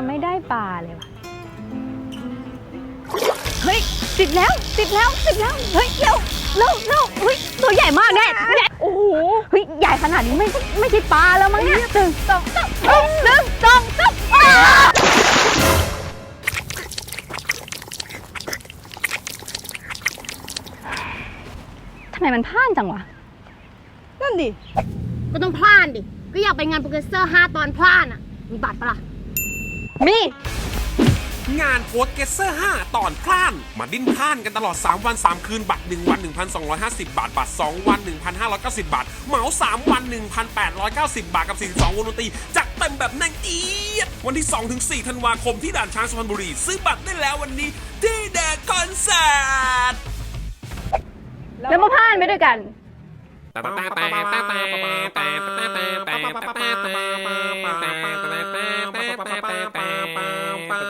ยังไม่ได้ปลาเลยว่ะ เฮ้ย ติดแล้ว ติดแล้ว ติดแล้ว เฮ้ย เร็ว เร็ว เร็วเฮ้ย ตัวใหญ่มากแน่ใหญ่โอ้โห เฮ้ย ใหญ่ขนาดนี้ไม่ใช่ไม่ใช่ปลาแล้วมั้งเนี่ยหนึ่งสองสามเฮ้ยหนึ่งสองสามอ้าทำไมมันพล่านจังวะ นั่นดิ ก็ต้องพลาดดิ ก็อยากไปงานโปรเกรสเซอร์ 5 ตอนพลาดอะ มีบัตรปะล่ะ มีงานโค้ดเกสเซอร์ 5 ตอนพล่าน มาดิ้นพล่านกันตลอด 3 วัน 3 คืน บัตร 1 วัน 1,250 บาท บัตร 2 วัน 1,590 บาท เหมา 3 วัน 1,890 บาท กับ 42 วงดนตรี จัดเต็มแบบแน่นเอียด วันที่ 2 ถึง 4 ธันวาคมที่ด่านช้างสุพรรณบุรี ซื้อบัตรได้แล้ววันนี้ ที่แดกคอนเสิร์ต แล้วมาพล่านไปด้วยกัน เ